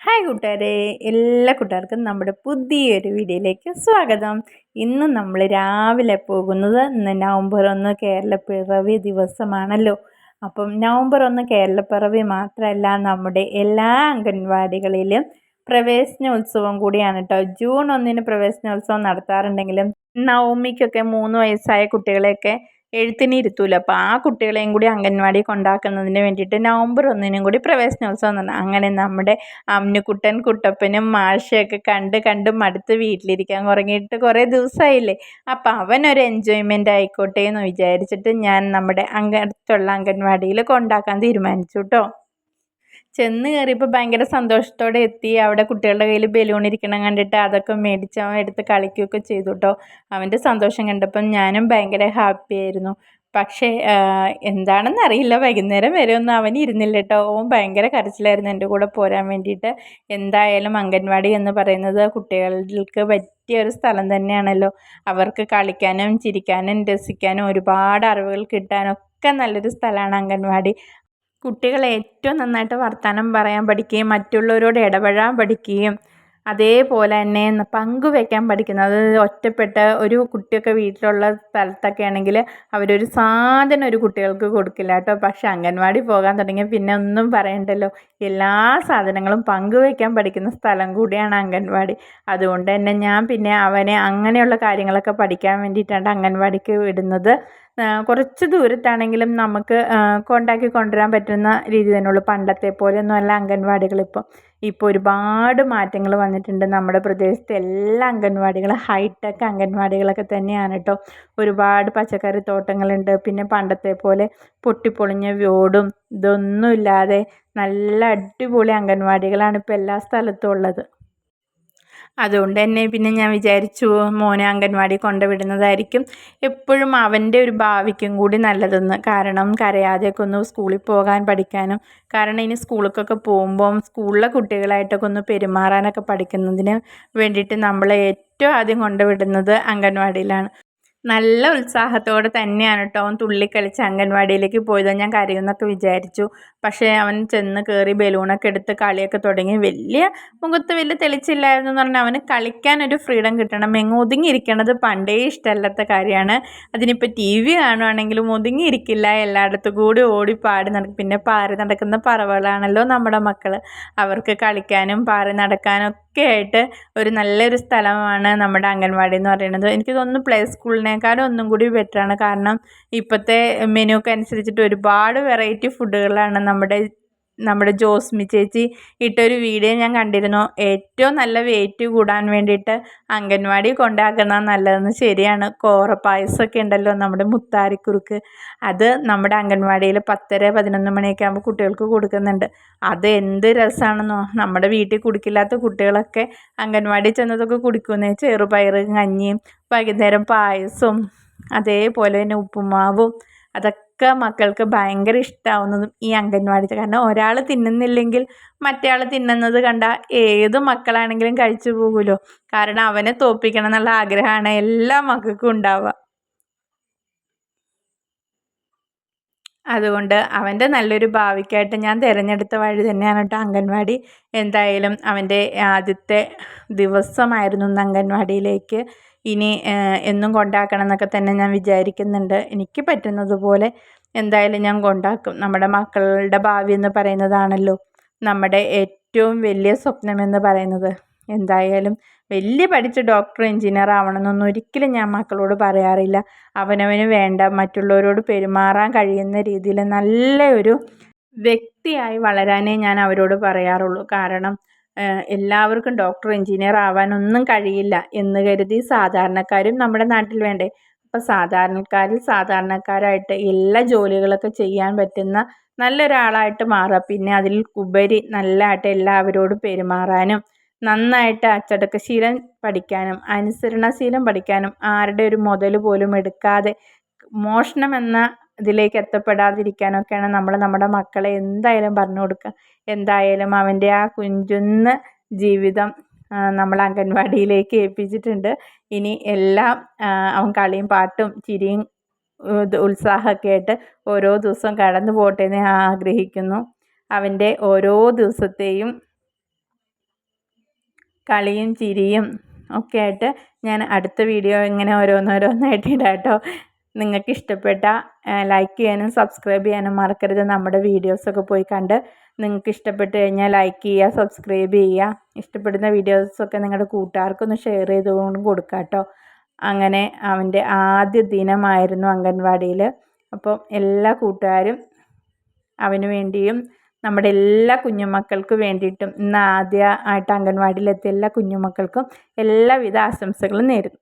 Hi കൂട്ടുകാരെ എല്ലാ കൂട്ടുകാർക്കും നമ്മുടെ പുതിയൊരു വീഡിയോയിലേക്ക് സ്വാഗതം. ഇന്ന് നമ്മൾ രാവിലെ പോകുന്നത് ഇന്ന് നവംബർ ഒന്ന് കേരളപ്പിറവി ദിവസമാണല്ലോ. അപ്പം നവംബർ ഒന്ന് കേരളപ്പിറവി മാത്രമല്ല നമ്മുടെ എല്ലാ അംഗൻവാടികളിലും പ്രവേശനോത്സവം കൂടിയാണ് കേട്ടോ ജൂൺ ഒന്നിന് പ്രവേശനോത്സവം നടത്താറുണ്ടെങ്കിലും നവമിക്കൊക്കെ മൂന്ന് വയസ്സായ കുട്ടികളെയൊക്കെ എഴുത്തിന് ഇരുത്തൂല. അപ്പോൾ ആ കുട്ടികളെയും കൂടി അംഗൻവാടി കൊണ്ടാക്കുന്നതിന് വേണ്ടിയിട്ട് നവംബർ ഒന്നിനും കൂടി പ്രവേശനോത്സവം നടന്നു അങ്ങനെ നമ്മുടെ അമ്നുക്കുട്ടൻ കുട്ടപ്പനും മാഷയൊക്കെ കണ്ട് കണ്ട് മടുത്ത് വീട്ടിലിരിക്കാൻ തുടങ്ങിയിട്ട് കുറേ ദിവസമായില്ലേ അപ്പോൾ അവനൊരു എൻജോയ്മെന്റ് ആയിക്കോട്ടെ എന്ന് വിചാരിച്ചിട്ട് ഞാൻ നമ്മുടെ അംഗത്തുള്ള അംഗൻവാടിയിൽ കൊണ്ടാക്കാൻ തീരുമാനിച്ചു കേട്ടോ ചെന്ന് കയറിയപ്പോൾ ഭയങ്കര സന്തോഷത്തോടെ എത്തി. അവിടെ കുട്ടികളുടെ കയ്യിൽ ബലൂൺ ഇരിക്കണം കണ്ടിട്ട് അതൊക്കെ മേടിച്ച് അവൻ എടുത്ത് കളിക്കുകയൊക്കെ ചെയ്തു കേട്ടോ അവന്റെ സന്തോഷം കണ്ടപ്പം ഞാനും ഭയങ്കര ഹാപ്പി ആയിരുന്നു. പക്ഷേ എന്താണെന്ന് അറിയില്ല. വൈകുന്നേരം വരെ ഒന്നും അവൻ ഇരുന്നില്ല കേട്ടോ ഓൻ ഭയങ്കര കരച്ചിലായിരുന്നു എന്റെ കൂടെ പോരാൻ വേണ്ടിയിട്ട്. എന്തായാലും അംഗൻവാടി എന്ന് പറയുന്നത് കുട്ടികൾക്ക് പറ്റിയ ഒരു സ്ഥലം തന്നെയാണല്ലോ. അവർക്ക് കളിക്കാനും ചിരിക്കാനും രസിക്കാനും ഒരുപാട് അറിവുകൾ കിട്ടാനൊക്കെ നല്ലൊരു സ്ഥലമാണ് അംഗൻവാടി. കുട്ടികൾ ഏറ്റവും നന്നായിട്ട് വർത്തമാനം പറയാൻ പഠിക്കുകയും മറ്റുള്ളവരോട് ഇടപഴകാൻ പഠിക്കുകയും അതേപോലെ തന്നെ പങ്കുവെക്കാൻ പഠിക്കുന്നത്. ഒറ്റപ്പെട്ട ഒരു കുട്ടിയൊക്കെ വീട്ടിലുള്ള സ്ഥലത്തൊക്കെ ആണെങ്കിൽ അവരൊരു സാധനം ഒരു കുട്ടികൾക്ക് കൊടുക്കില്ല കേട്ടോ. പക്ഷെ അംഗൻവാടി പോകാൻ തുടങ്ങിയ പിന്നെ ഒന്നും പറയണ്ടല്ലോ. എല്ലാ സാധനങ്ങളും പങ്കുവെക്കാൻ പഠിക്കുന്ന സ്ഥലം കൂടിയാണ് അംഗൻവാടി. അതുകൊണ്ട് തന്നെ ഞാൻ പിന്നെ അവനെ അങ്ങനെയുള്ള കാര്യങ്ങളൊക്കെ പഠിക്കാൻ വേണ്ടിയിട്ടാണ് അംഗൻവാടിക്ക് വിടുന്നത്. കുറച്ച് ദൂരത്താണെങ്കിലും നമുക്ക് കൊണ്ടാക്കി കൊണ്ടുവരാൻ പറ്റുന്ന രീതി തന്നെയുള്ളൂ പണ്ടത്തെ പോലെയൊന്നും അല്ല അംഗൻവാടികൾ ഇപ്പോൾ ഇപ്പോൾ ഒരുപാട് മാറ്റങ്ങൾ വന്നിട്ടുണ്ട് നമ്മുടെ പ്രദേശത്തെ. എല്ലാ അംഗൻവാടികളും ഹൈടെക് അംഗൻവാടികളൊക്കെ തന്നെയാണ് കേട്ടോ. ഒരുപാട് പച്ചക്കറി തോട്ടങ്ങളുണ്ട്. പിന്നെ പണ്ടത്തെ പോലെ പൊട്ടിപ്പൊളിഞ്ഞ വ്യോടും ഇതൊന്നുമില്ലാതെ നല്ല അടിപൊളി അംഗൻവാടികളാണ് ഇപ്പോൾ എല്ലാ സ്ഥലത്തും ഉള്ളത്. അതുകൊണ്ട് തന്നെ പിന്നെ ഞാൻ വിചാരിച്ചു മോനെ അംഗൻവാടി കൊണ്ടുവിടുന്നതായിരിക്കും. എപ്പോഴും അവന്റെ ഒരു ഭാവിക്കും കൂടി നല്ലതെന്ന്. കാരണം കരയാതെയൊക്കെ ഒന്ന് സ്കൂളിൽ പോകാൻ പഠിക്കാനും കാരണം ഇനി സ്കൂളിലേക്കൊക്കെ പോകുമ്പം സ്കൂളിലെ കുട്ടികളായിട്ടൊക്കെ ഒന്ന് പെരുമാറാനൊക്കെ പഠിക്കുന്നതിന് വേണ്ടിയിട്ട് നമ്മൾ ഏറ്റവും ആദ്യം കൊണ്ടുവിടുന്നത് അംഗൻവാടിയിലാണ്. നല്ല ഉത്സാഹത്തോടെ തന്നെയാണ് കേട്ടോ അവൻ തുള്ളിക്കളിച്ച് അംഗൻവാടിയിലേക്ക് പോയത് ഞാൻ കരയുമെന്നൊക്കെ വിചാരിച്ചു. പക്ഷേ അവൻ ചെന്ന് കയറി ബലൂണൊക്കെ എടുത്ത് കളിയൊക്കെ തുടങ്ങി. വലിയ മുഖത്ത് വലിയ തെളിച്ചില്ലായിരുന്നു എന്ന് പറഞ്ഞാൽ അവന് കളിക്കാനൊരു ഫ്രീഡം കിട്ടണം. എങ്ങ് ഒതുങ്ങിയിരിക്കണത് പണ്ടേ ഇഷ്ടമല്ലാത്ത കാര്യമാണ്. അതിനിപ്പോൾ ടി വി കാണുവാണെങ്കിലും ഒതുങ്ങിയിരിക്കില്ല. എല്ലായിടത്തും കൂടി ഓടി പാടി നടക്കും പിന്നെ പാറി നടക്കുന്ന പറവകളാണല്ലോ നമ്മുടെ മക്കൾ അവർക്ക് കളിക്കാനും പാറി നടക്കാനും ഒക്കെ ഒരു നല്ലൊരു സ്ഥലമാണ് നമ്മുടെ അംഗൻവാടി എന്ന് പറയുന്നത്. എനിക്ക് തോന്നുന്നു പ്ലേ സ്കൂളിനേക്കാളും ഒന്നും കൂടി ബെറ്ററാണ് കാരണം ഇപ്പോഴത്തെ മെനു ഒക്കെ അനുസരിച്ചിട്ട് ഒരുപാട് വെറൈറ്റി ഫുഡുകളാണ് നമ്മുടെ നമ്മുടെ ജോസ്മി ചേച്ചി ഇട്ടൊരു വീഡിയോ ഞാൻ കണ്ടിരുന്നു. ഏറ്റവും നല്ല വെയിറ്റ് കൂടാൻ വേണ്ടിയിട്ട് അംഗൻവാടി കൊണ്ടാക്കുന്നത് നല്ലതെന്ന് ശരിയാണ്. കോറ പായസമൊക്കെ ഉണ്ടല്ലോ നമ്മുടെ മുത്താരിക്കുറുക്ക്. അത് നമ്മുടെ അംഗൻവാടിയിൽ പത്തര പതിനൊന്ന് മണിയൊക്കെ ആകുമ്പോൾ കുട്ടികൾക്ക് കൊടുക്കുന്നുണ്ട്. അത് എന്ത് രസമാണെന്നോ. നമ്മുടെ വീട്ടിൽ കുടിക്കില്ലാത്ത കുട്ടികളൊക്കെ അംഗൻവാടി ചെന്നതൊക്കെ കുടിക്കുന്നേ ചെറുപയർ കഞ്ഞിയും വൈകുന്നേരം പായസവും അതേപോലെ തന്നെ ഉപ്പുമാവും അതൊക്കെ ഒക്കെ മക്കൾക്ക് ഭയങ്കര ഇഷ്ടമാവുന്നതും ഈ അംഗൻവാടിത്തെ. കാരണം ഒരാൾ തിന്നുന്നില്ലെങ്കിൽ മറ്റേ ആൾ തിന്നുന്നത് കണ്ട ഏത് മക്കളാണെങ്കിലും കഴിച്ചു പോകുമല്ലോ കാരണം അവനെ തോപ്പിക്കണം എന്നുള്ള ആഗ്രഹമാണ് എല്ലാ മക്കൾക്കും ഉണ്ടാവുക. അതുകൊണ്ട് അവന്റെ നല്ലൊരു ഭാവിക്കായിട്ട് ഞാൻ തിരഞ്ഞെടുത്ത വഴി തന്നെയാണ് കേട്ടോ അംഗൻവാടി. എന്തായാലും അവന്റെ ആദ്യത്തെ ദിവസമായിരുന്നു അംഗൻവാടിയിലേക്ക്. ഇനി എന്നും കൊണ്ടാക്കണം എന്നൊക്കെ തന്നെ ഞാൻ വിചാരിക്കുന്നുണ്ട്. എനിക്ക് പറ്റുന്നത് പോലെ എന്തായാലും ഞാൻ കൊണ്ടാക്കും. നമ്മുടെ മക്കളുടെ ഭാവി എന്ന് പറയുന്നതാണല്ലോ. നമ്മുടെ ഏറ്റവും വലിയ സ്വപ്നമെന്ന് പറയുന്നത്. എന്തായാലും വലിയ പഠിച്ച് ഡോക്ടർ എഞ്ചിനീയർ ആവണമെന്നൊന്നും ഒരിക്കലും ഞാൻ മക്കളോട് പറയാറില്ല. അവനവന് വേണ്ട മറ്റുള്ളവരോട് പെരുമാറാൻ കഴിയുന്ന രീതിയിൽ നല്ല ഒരു വ്യക്തിയായി വളരാനേ ഞാൻ അവരോട് പറയാറുള്ളൂ. കാരണം എല്ലാവർക്കും ഡോക്ടർ എഞ്ചിനീയർ ആവാനൊന്നും കഴിയില്ല എന്ന് കരുതി സാധാരണക്കാരും നമ്മുടെ നാട്ടിൽ വേണ്ടേ. അപ്പോൾ സാധാരണക്കാരിൽ സാധാരണക്കാരായിട്ട് എല്ലാ ജോലികളൊക്കെ ചെയ്യാൻ പറ്റുന്ന നല്ലൊരാളായിട്ട് മാറുക പിന്നെ അതിൽ ഉപരി നല്ലതായിട്ട് എല്ലാവരോടും പെരുമാറാനും നന്നായിട്ട് അച്ചടക്കശീലം പഠിക്കാനും അനുസരണശീലം പഠിക്കാനും ആരുടെ ഒരു മുതൽ പോലും എടുക്കാതെ മോഷണം എന്ന ഇതിലേക്ക് എത്തപ്പെടാതിരിക്കാനൊക്കെയാണ് നമ്മൾ നമ്മുടെ മക്കളെ എന്തായാലും പറഞ്ഞു കൊടുക്കുക എന്തായാലും അവന്റെ ആ കുഞ്ചുന്ന ജീവിതം നമ്മൾ അംഗൻവാടിയിലേക്ക് ഏൽപ്പിച്ചിട്ടുണ്ട്. ഇനി എല്ലാം അവൻ കളിയും പാട്ടും ചിരിയും ഉത്സാഹമൊക്കെ ആയിട്ട് ഓരോ ദിവസവും കടന്നു പോകട്ടെ എന്ന് ആഗ്രഹിക്കുന്നു. അവന്റെ ഓരോ ദിവസത്തെയും കളിയും ചിരിയും ഒക്കെ ആയിട്ട് ഞാൻ അടുത്ത വീഡിയോ ഇങ്ങനെ ഓരോന്നോരോന്നായിട്ട് ഇടാം കേട്ടോ. നിങ്ങൾക്ക് ഇഷ്ടപ്പെട്ട ലൈക്ക് ചെയ്യാനും സബ്സ്ക്രൈബ് ചെയ്യാനും മറക്കരുത്. നമ്മുടെ വീഡിയോസൊക്കെ പോയി കണ്ട് നിങ്ങൾക്ക് ഇഷ്ടപ്പെട്ട് കഴിഞ്ഞാൽ ലൈക്ക് ചെയ്യുക സബ്സ്ക്രൈബ് ചെയ്യുക. ഇഷ്ടപ്പെടുന്ന വീഡിയോസൊക്കെ നിങ്ങളുടെ കൂട്ടുകാർക്കൊന്ന് ഷെയർ ചെയ്തുകൊണ്ട് കൊടുക്കുക കേട്ടോ. അങ്ങനെ അവന്റെ ആദ്യ ദിനമായിരുന്നു അംഗൻവാടിയിൽ അപ്പോൾ എല്ലാ കൂട്ടുകാരും അവന് വേണ്ടിയും നമ്മുടെ എല്ലാ കുഞ്ഞുമക്കൾക്ക് വേണ്ടിയിട്ടും ഇന്ന് ആദ്യമായിട്ട് അംഗൻവാടിയിലെത്തിയ എല്ലാ കുഞ്ഞുമക്കൾക്കും എല്ലാവിധ ആശംസകളും നേരുന്നു.